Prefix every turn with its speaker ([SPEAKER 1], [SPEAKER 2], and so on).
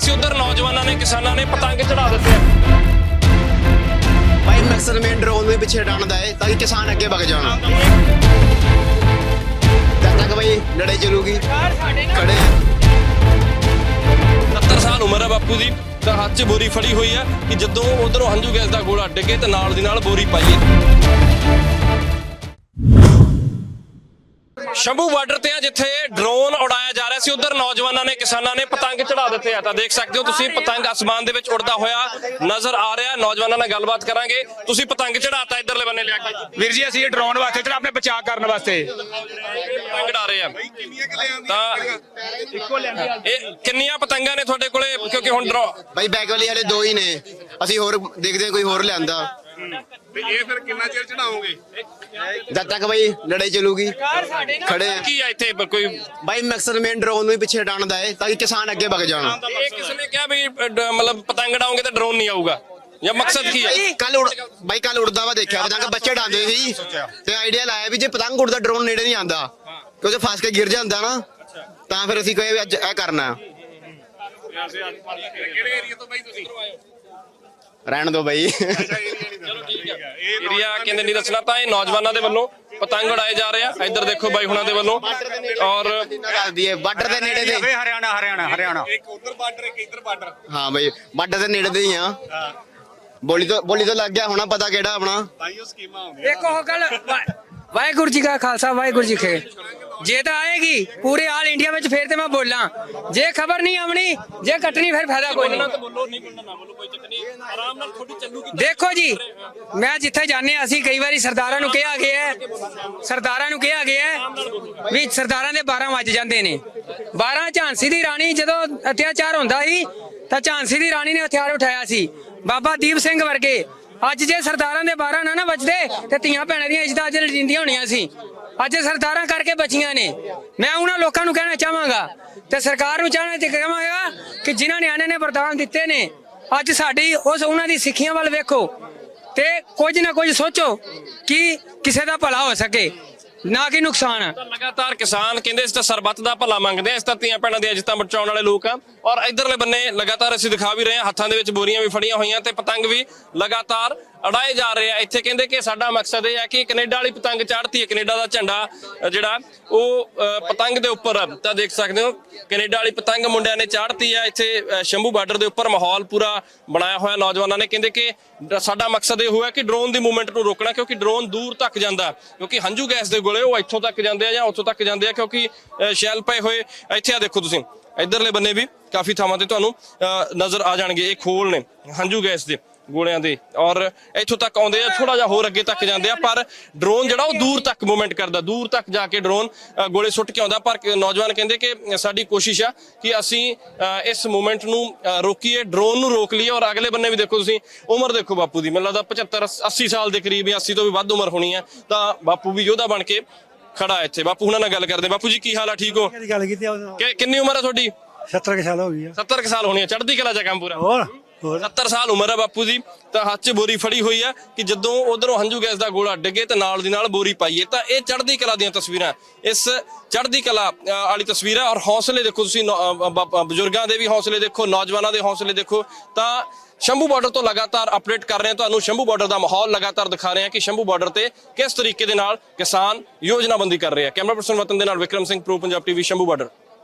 [SPEAKER 1] ਸੀ ਉਧਰ ਨੌਜਵਾਨਾਂ ਨੇ ਕਿਸਾਨਾਂ ਨੇ ਪਤੰਗ ਚੜਾ ਦਿੱਤੇ। ਆ
[SPEAKER 2] ਭਾਈ ਮਕਸਦ ਮੇਨ ਡਰੋਨ ਨੂੰ ਪਿੱਛੇ ਹਟਾਉਣ ਦਾ ਹੈ ਤਾਂ ਕਿ ਕਿਸਾਨ ਅੱਗੇ ਵਗ ਜਾਣ। ਜਦ ਤੱਕ ਭਾਈ ਲੜਾਈ ਚੱਲੂਗੀ ਖੜੇ ਆ।
[SPEAKER 1] 70 ਸਾਲ ਉਮਰ ਹੈ ਬਾਪੂ ਦੀ ਤਾਂ ਹੱਥ 'ਚ ਬੋਰੀ ਫੜੀ ਹੋਈ ਹੈ ਕਿ ਜਦੋਂ ਉਧਰੋਂ ਹੰਝੂ ਗੈਸ ਦਾ ਗੋਲਾ ਡਿੱਗੇ ਤੇ ਨਾਲ ਦੀ ਨਾਲ ਬੋਰੀ ਪਾਈਏ ਸ਼ੰਭੂ ਬਾਰਡਰ ਤੇ ਆ ਜਿੱਥੇ ਡਰੋਨ ਉਡਾਇਆ ਜਾ ਰਿਹਾ ਸੀ। ਉਧਰ ਨੌਜਵਾਨਾਂ ਨੇ ਕਿਸਾਨਾਂ ਨੇ ਪਤੰਗ ਚੜਾ ਦਿੱਤੇ ਆ। ਤਾਂ ਦੇਖ ਸਕਦੇ ਹੋ ਤੁਸੀਂ ਪਤੰਗ ਅਸਮਾਨ ਦੇ ਵਿੱਚ ਉੜਦਾ ਹੋਇਆ ਨਜ਼ਰ ਆ ਰਿਹਾ। ਨੌਜਵਾਨਾਂ ਨਾਲ ਗੱਲਬਾਤ ਕਰਾਂਗੇ। ਤੁਸੀਂ ਪਤੰਗ ਚੜਾਤਾ ਇਧਰਲੇ ਬੰਨੇ ਲਿਆ ਕੇ।
[SPEAKER 3] ਵੀਰ ਜੀ ਅਸੀਂ ਇਹ ਡਰੋਨ ਵਾਸਤੇ ਚੜਾ ਆਪਣੇ ਬਚਾਅ ਕਰਨ ਵਾਸਤੇ।
[SPEAKER 1] ਪਤੰਗ ਉਡਾ ਰਹੇ ਆ। ਤਾਂ ਇਹ ਕਿੰਨੀਆਂ ਪਤੰਗਾਂ ਨੇ ਤੁਹਾਡੇ ਕੋਲੇ? ਕਿਉਂਕਿ ਹੁਣ ਡਰੋ
[SPEAKER 2] ਭਾਈ ਬੈਗ ਵਾਲੀ ਵਾਲੇ ਦੋ ਹੀ ਨੇ। ਅਸੀਂ ਹੋਰ ਦੇਖਦੇ ਹਾਂ ਕੋਈ ਹੋਰ ਲਿਆਂਦਾ।
[SPEAKER 4] ਇਹ ਫਿਰ ਕਿੰਨਾ ਚਿਰ ਚੜਾਓਗੇ
[SPEAKER 2] ਜਦ ਤੱਕ ਭਾਈ ਲੜਾਈ ਚੱਲੂਗੀ ਖੜੇ ਆ।
[SPEAKER 1] ਕੀ ਆ ਇੱਥੇ ਕੋਈ
[SPEAKER 2] ਭਾਈ ਮਕਸਦ ਮੇਨ ਡਰੋਨ ਨੂੰ ਪਿੱਛੇ ਹਟਾਉਣ ਦਾ ਹੈ ਤਾਂ ਕਿ ਕਿਸਾਨ ਅੱਗੇ ਵਗ ਜਾਣ।
[SPEAKER 1] ਇਹ ਕਿਸ ਨੇ ਕਿਹਾ ਵੀ ਅ, ਡ- ਮਤਲਬ ਪਤੰਗ ਉਡਾਓਗੇ ਤਾਂ ਡਰੋਨ ਨਹੀਂ ਆਊਗਾ। ਜਾਂ ਮਕਸਦ ਕੀ ਹੈ
[SPEAKER 2] ਕੱਲ ਉੜ ਭਾਈ ਕੱਲ ਉੜਦਾ ਵਾ ਦੇਖਿਆ ਪਤੰਗ ਬੱਚੇ ਡਾਂਦੇ ਸੀ। ਤੇ ਆਈਡੀਆ ਲਾਇਆ ਵੀ ਜੇ ਪਤੰਗ ਉੜਦਾ ਡਰੋਨ ਨੇੜੇ ਨਹੀਂ ਆਂਦਾ ਕਿਉਂਕਿ ਫਸ ਕੇ ਗਿਰ ਜਾਂਦਾ ਨਾ ਤਾਂ ਫਿਰ ਅਸੀਂ ਕਹੇ ਵੀ ਅੱਜ ਇਹ ਕਰਨਾ।
[SPEAKER 4] ਕਿਹੜੇ ਏਰੀਆ ਤੋਂ ਬਾਈ ਤੁਸੀਂ?
[SPEAKER 2] ਰਹਿਣ ਦੋ ਭਾਈ
[SPEAKER 1] ਏਰੀਆ ਕਹਿੰਦੇ ਨਹੀਂ ਦੱਸਣਾ ਤਾਂ ਇਹ ਨੌਜਵਾਨਾਂ ਦੇ ਵੱਲੋਂ ਪਤੰਗ ਉਡਾਏ ਜਾ ਰਹੇ ਆ। ਇੱਧਰ ਦੇਖੋ ਬਾਈ ਹੁਣਾਂ ਦੇ ਵੱਲੋਂ। ਔਰ
[SPEAKER 2] ਦਈਏ ਬਾਰਡਰ ਦੇ ਨੇੜੇ ਦੇ।
[SPEAKER 3] ਹਰਿਆਣਾ ਹਰਿਆਣਾ ਹਰਿਆਣਾ।
[SPEAKER 4] ਇੱਕ ਉਧਰ ਬਾਰਡਰ ਇੱਕ ਇੱਧਰ ਬਾਰਡਰ।
[SPEAKER 2] ਹਾਂ ਭਾਈ ਬਾਰਡਰ ਦੇ ਨੇੜੇ ਦੇ ਹੀ ਆ। ਬੋਲੀ ਤੋਂ ਬੋਲੀ ਤੋਂ ਲੱਗ ਗਿਆ ਹੋਣਾ ਪਤਾ ਕਿਹੜਾ ਆਪਣਾ?
[SPEAKER 4] ਤਾਈਓ ਸਕੀਮਾਂ ਆਉਂਦੀਆਂ।
[SPEAKER 5] ਇੱਕ ਉਹ ਗੱਲ ਵਾਹਿਗੁਰੂ ਜੀ ਕਾ ਖਾਲਸਾ ਵਾਹਿਗੁਰੂ ਜੀ ਕੀ ਜੇ ਤਾਂ ਆਏਗੀ ਪੂਰੇ ਆਲ ਇੰਡੀਆ ਵਿੱਚ ਫੇਰ ਤੇ ਮੈਂ ਬੋਲਾਂ। ਜੇ ਖਬਰ ਨਹੀਂ ਆਉਣੀ ਜੇ ਕੱਟਣੀ ਫਿਰ ਫਾਇਦਾ ਕੋਈ ਨਹੀਂ। ਦੇਖੋ ਜੀ ਮੈਂ ਜਿੱਥੇ ਜਾਂਦੇ ਹਾਂ, ਅਸੀਂ ਕਈ ਵਾਰੀ ਸਰਦਾਰਾਂ ਨੂੰ ਕਿਹਾ ਗਿਆ ਹੈ, ਸਰਦਾਰਾਂ ਨੂੰ ਕਿਹਾ ਗਿਆ ਹੈ ਵੀ ਸਰਦਾਰਾਂ ਦੇ 12 ਵੱਜ ਜਾਂਦੇ ਨੇ। 12 ਝਾਂਸੀ ਦੀ ਰਾਣੀ ਜਦੋਂ ਅਤਿਆਚਾਰ ਹੁੰਦਾ ਸੀ ਤਾਂ ਝਾਂਸੀ ਦੀ ਰਾਣੀ ਨੇ ਹਥਿਆਰ ਉਠਾਇਆ ਸੀ। ਬਾਬਾ ਦੀਪ ਸਿੰਘ ਵਰਗੇ ਅੱਜ ਜੇ ਸਰਦਾਰਾਂ ਦੇ 12 ਨਾ ਨਾ ਵੱਜਦੇ, ਤੇ ਧੀਆਂ ਭੈਣਾਂ ਦੀਆਂ ਇੱਜ਼ਤਾਂ ਅੱਜ ਲੜਿੰਦੀਆਂ ਹੋਣੀਆਂ ਸੀ। ਅੱਜ ਸਰਦਾਰਾਂ ਕਰਕੇ ਬਚੀਆਂ ਨੇ। ਮੈਂ ਉਹਨਾਂ ਲੋਕਾਂ ਨੂੰ ਕਹਿਣਾ ਚਾਹਾਂਗਾ, ਤੇ ਸਰਕਾਰ ਨੂੰ ਚਾਹਣਾ ਤੇ ਕਹਾਂਗਾ ਕਿ ਜਿਨ੍ਹਾਂ ਨਿਆਣੇ ਨੇ ਵਰਦਾਨ ਦਿੱਤੇ ਨੇ, ਅੱਜ ਸਾਡੀ ਉਸ ਉਹਨਾਂ ਦੀ ਸਿੱਖੀਆਂ ਵੱਲ ਵੇਖੋ, ਤੇ ਕੁਝ ਨਾ ਕੁਝ ਸੋਚੋ ਕਿ ਕਿਸੇ ਦਾ ਭਲਾ ਹੋ ਸਕੇ। ਨਾ ਕਿ ਨੁਕਸਾਨ
[SPEAKER 1] ਤਾਂ ਲਗਾਤਾਰ ਕਿਸਾਨ ਕਹਿੰਦੇ ਇਸ ਤਾਂ ਸਰਬੱਤ ਦਾ ਭਲਾ ਮੰਗਦੇ ਆ, ਇਸ ਤਾਂ ਧੀਆਂ ਭੈਣਾਂ ਦੀਆਂ ਇੱਜ਼ਤਾਂ ਬਚਾਉਣ ਵਾਲੇ ਲੋਕ ਆ। ਔਰ ਇਧਰਲੇ ਬੰਨੇ ਲਗਾਤਾਰ ਅਸੀਂ ਦਿਖਾ ਵੀ ਰਹੇ ਹਾਂ, ਹੱਥਾਂ ਦੇ ਵਿੱਚ ਬੋਰੀਆਂ ਵੀ ਫੜੀਆਂ ਹੋਈਆਂ ਤੇ ਪਤੰਗ ਵੀ ਲਗਾਤਾਰ ਅੜਾਏ ਜਾ ਰਹੇ ਆ। ਇੱਥੇ ਕਹਿੰਦੇ ਕਿ ਸਾਡਾ ਮਕਸਦ ਇਹ ਹੈ ਕਿ ਕੈਨੇਡਾ ਵਾਲੀ ਪਤੰਗ ਚਾੜਤੀ ਹੈ। ਕੈਨੇਡਾ ਦਾ ਝੰਡਾ ਜਿਹੜਾ ਉਹ ਪਤੰਗ ਦੇ ਉੱਪਰ ਤਾਂ ਦੇਖ ਸਕਦੇ ਹੋ ਕੈਨੇਡਾ ਵਾਲੀ ਪਤੰਗ ਮੁੰਡਿਆਂ ਨੇ ਚਾੜਤੀ ਹੈ। ਇੱਥੇ ਸ਼ੰਭੂ ਬਾਰਡਰ ਦੇ ਉੱਪਰ ਮਾਹੌਲ ਪੂਰਾ ਬਣਾਇਆ ਹੋਇਆ। ਨੌਜਵਾਨਾਂ ਨੇ ਕਹਿੰਦੇ ਕਿ ਸਾਡਾ ਮਕਸਦ ਇਹ ਹੋਇਆ ਕਿ ਡਰੋਨ ਦੀ ਮੂਵਮੈਂਟ ਨੂੰ ਰੋਕਣਾ ਕਿਉਂਕਿ ਡਰੋਨ ਦੂਰ ਤੱਕ ਜਾਂਦਾ ਕਿਉਂਕਿ ਹੰਝੂ ਗੈਸ ਦੇ ਗੋਲੇ ਉਹ ਇੱਥੋਂ ਤੱਕ ਜਾਂਦੇ ਆ ਜਾਂ ਉੱਥੋਂ ਤੱਕ ਜਾਂਦੇ ਆ ਕਿਉਂਕਿ ਸ਼ੈਲ ਪਏ ਹੋਏ। ਇੱਥੇ ਆ ਦੇਖੋ ਤੁਸੀਂ ਇਧਰਲੇ ਬੰਨੇ ਵੀ ਕਾਫੀ ਥਾਵਾਂ ਤੇ ਤੁਹਾਨੂੰ ਅ, ਨਜ਼ਰ ਆ ਜਾਣਗੇ। ਇਹ ਖੋਲ ਨੇ ਹੰਝੂ ਗੈਸ ਦੇ। ਗੋਲਿਆਂ ਦੇ। ਔਰ ਇੱਥੋਂ ਤੱਕ ਆਉਂਦੇ ਆ ਥੋੜਾ ਜਿਹਾ ਹੋਰ ਅੱਗੇ ਤੱਕ ਜਾਂਦੇ ਆ ਪਰ ਡਰੋਨ ਜਿਹੜਾ ਉਹ ਦੂਰ ਤੱਕ ਮੂਵਮੈਂਟ ਕਰਦਾ ਦੂਰ ਤੱਕ ਜਾ ਕੇ ਡਰੋਨ ਗੋਲੇ ਸੁੱਟ ਕੇ ਆਉਂਦਾ। ਪਰ ਨੌਜਵਾਨ ਕਹਿੰਦੇ ਕਿ ਸਾਡੀ ਕੋਸ਼ਿਸ਼ ਆ ਕਿ ਅਸੀਂ ਇਸ ਮੂਵਮੈਂਟ ਨੂੰ ਰੋਕੀਏ ਡਰੋਨ ਨੂੰ ਰੋਕ ਲਈਏ। ਔਰ ਅਗਲੇ ਬੰਨੇ ਵੀ ਦੇਖੋ ਤੁਸੀਂ ਉਮਰ ਦੇਖੋ ਬਾਪੂ ਦੀ। ਮੈਨੂੰ ਲੱਗਦਾ 75 80 ਸਾਲ ਦੇ ਕਰੀਬ ਜਾਂ 80 ਤੋਂ ਵੀ ਵੱਧ ਉਮਰ ਹੋਣੀ ਆ ਤਾਂ ਬਾਪੂ ਵੀ ਯੋਧਾ ਬਣ ਕੇ ਖੜਾ ਇੱਥੇ। ਬਾਪੂ ਹੁਣਾਂ ਨਾਲ ਗੱਲ ਕਰਦੇ ਬਾਪੂ ਜੀ ਕੀ ਹਾਲ ਆ? ਠੀਕ ਹੋ? ਕਿੰਨੀ ਉਮਰ ਆ ਤੁਹਾਡੀ?
[SPEAKER 6] 70 ਕੁ ਸਾਲ ਹੋ ਗਈ ਆ।
[SPEAKER 1] 70 ਕੁ ਸਾਲ ਹੋਣੀ ਆ। ਚੜ੍ਹਦੀ ਕਲਾ ਚ ਕੰਮ ਪੂਰਾ।
[SPEAKER 6] ਹੋਰ?
[SPEAKER 1] 70 ਸਾਲ ਉਮਰ ਹੈ ਬਾਪੂ ਦੀ, ਤਾਂ ਹੱਥ 'ਚ ਬੋਰੀ ਫੜੀ ਹੋਈ ਹੈ ਕਿ ਜਦੋਂ ਉਧਰੋਂ ਹੰਝੂ ਗੈਸ ਦਾ ਗੋਲਾ ਡਿੱਗੇ ਤੇ ਨਾਲ ਦੀ ਨਾਲ ਬੋਰੀ ਪਾਈਏ। ਤਾਂ ਇਹ ਚੜ੍ਹਦੀ ਕਲਾ ਦੀਆਂ ਤਸਵੀਰਾਂ, ਇਸ ਚੜ੍ਹਦੀ ਕਲਾ ਵਾਲੀ ਤਸਵੀਰ ਹੈ ਔਰ ਹੌਸਲੇ ਦੇਖੋ ਤੁਸੀਂ ਬਜ਼ੁਰਗਾਂ ਦੇ ਵੀ ਹੌਸਲੇ ਦੇਖੋ, ਨੌਜਵਾਨਾਂ ਦੇ ਹੌਸਲੇ ਦੇਖੋ। ਤਾਂ ਸ਼ੰਭੂ ਬਾਰਡਰ ਤੋਂ ਲਗਾਤਾਰ ਅਪਡੇਟ ਕਰ ਰਹੇ ਹਾਂ, ਤੁਹਾਨੂੰ ਸ਼ੰਭੂ ਬਾਰਡਰ ਦਾ ਮਾਹੌਲ ਲਗਾਤਾਰ ਦਿਖਾ ਰਹੇ ਹਾਂ ਕਿ ਸ਼ੰਭੂ ਬਾਰਡਰ ਤੇ ਕਿਸ ਤਰੀਕੇ ਦੇ ਨਾਲ ਕਿਸਾਨ ਯੋਜਨਾਬੰਦੀ ਕਰ ਰਹੇ ਆ। ਕੈਮਰਾ ਪਰਸਨ ਵਤਨ ਦੇ ਨਾਲ Vikram Singh, pro Punjab TV, Shambhu border.